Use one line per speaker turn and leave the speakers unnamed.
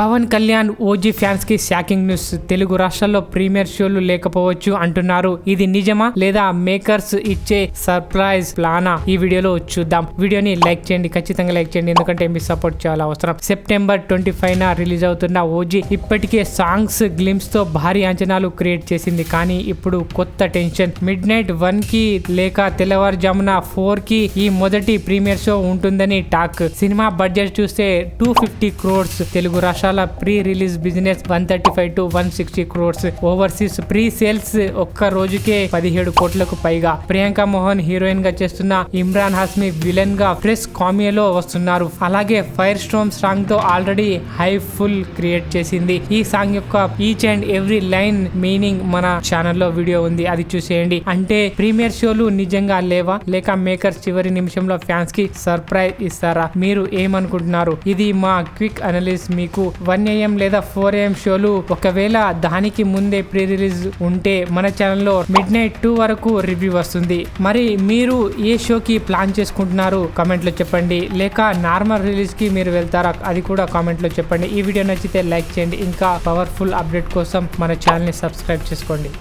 Pawan Kalyan OG ఫ్యాన్స్కి shocking news Telugu రాష్ట్రాల్లో premiere షోలు లేకపోవచ్చు అంటున్నారు. ఇది నిజమా లేదా మేకర్స్ ఇచ్చే సర్ప్రైజ్ ప్లానా ఈ వీడియోలో చూద్దాం. వీడియోని లైక్ చేయండి. ఖచ్చితంగా లైక్ చేయండి. ఎందుకంటే మీ సపోర్ట్ చాలా అవసరం. సెప్టెంబర్ ట్వంటీ ఫైవ్ న రిలీజ్ అవుతున్న ఓజీ ఇప్పటికే సాంగ్స్ గ్లిమ్స్తో భారీ అంచనాలు క్రియేట్ చేసింది. కానీ ఇప్పుడు కొత్త టెన్షన్ మిడ్ నైట్ వన్కి లేక తెల్లవారుజామున ఫోర్కి ఈ మొదటి ప్రీమియర్ షో ఉంటుందని టాక్. సినిమా బడ్జెట్ చూస్తే టూ ఫిఫ్టీ క్రోర్స్ తెలుగు రాష్ట్రాల pre release business one thirty five to one sixty crores overseas pre sales ఒక్క రోజుకే పదిహేడు కోట్లకు పైగా. ప్రియాంక మోహన్ హీరోయిన్గా చేస్తున్న ఇమ్రాన్ హాస్మి విలన్గా ఫ్రెష్ కామియోలో వస్తున్నారు. అలాగే ఫైర్ స్టోమ్ సాంగ్తో ఆల్రెడీ హై ఫుల్ క్రియేట్ చేసింది. ఈ సాంగ్ యొక్క each and every line meaning మన ఛానల్లో వీడియో ఉంది. అది చూసేయండి. అంటే ప్రీమియర్ షోలు నిజంగా లేవా? లేక మేకర్స్ చివరి నిమిషంలో ఫ్యాన్స్కి సర్ప్రైజ్ ఇస్తారా? మీరు ఏమనుకుంటున్నారు? ఇది మా క్విక్ అనలిస్ మీకు వన్ ఏఎం లేదా ఫోర్ ఏఎం షోలు ఒకవేళ దానికి ముందే ప్రీ రిలీజ్ ఉంటే మన ఛానల్లో మిడ్ నైట్ టూ వరకు రివ్యూ వస్తుంది. మరి మీరు ఏ షోకి ప్లాన్ చేసుకుంటున్నారు? కామెంట్లో చెప్పండి. లేక నార్మల్ రిలీజ్కి మీరు వెళ్తారా? అది కూడా కామెంట్లో చెప్పండి. ఈ వీడియో నచ్చితే లైక్ చేయండి. ఇంకా పవర్ఫుల్ అప్డేట్ కోసం మన ఛానల్ని సబ్స్క్రైబ్ చేసుకోండి.